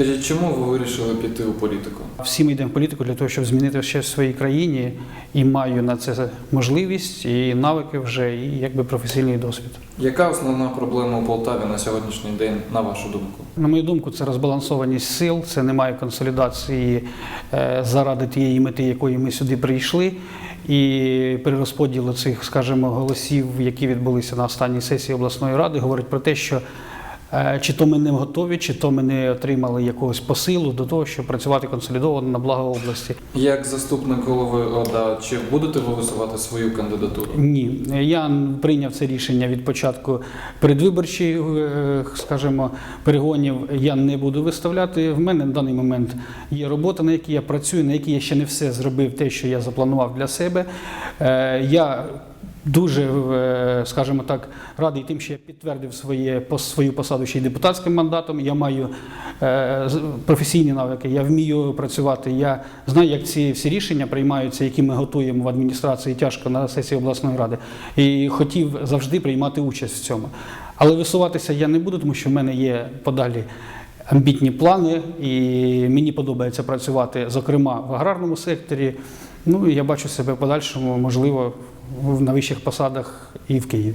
Скажіть, чому ви вирішили піти у політику? Всі ми йдемо в політику для того, щоб змінити щось в своїй країні, і маю на це можливість, і навики вже, і якби професійний досвід. Яка основна проблема у Полтаві на сьогоднішній день, на вашу думку? На мою думку, це розбалансованість сил, це немає консолідації е, заради тієї мети, якої ми сюди прийшли. І перерозподілу цих, скажімо, голосів, які відбулися на останній сесії обласної ради, говорить про те, що чи то ми не готові, чи то ми не отримали якогось посилу до того, щоб працювати консолідовано на благо області. Як заступник голови ОДА, чи будете ви висувати свою кандидатуру? Ні, я прийняв це рішення від початку передвиборчих, е, скажімо, перегонів. Я не буду виставляти. В мене на даний момент є робота, на якій я працюю, на якій я ще не все зробив те, що я запланував для себе. Е, Я Дуже, е, скажімо так, радий тим, що я підтвердив своє, свою посаду ще й депутатським мандатом. Я маю е, професійні навики, я вмію працювати. Я знаю, як ці всі рішення приймаються, які ми готуємо в адміністрації тяжко на сесії обласної ради. І хотів завжди приймати участь в цьому. Але висуватися я не буду, тому що в мене є подалі амбітні плани, і мені подобається працювати, зокрема, в аграрному секторі. Ну і я бачу себе в подальшому, можливо, на вищих посадах і в Києві.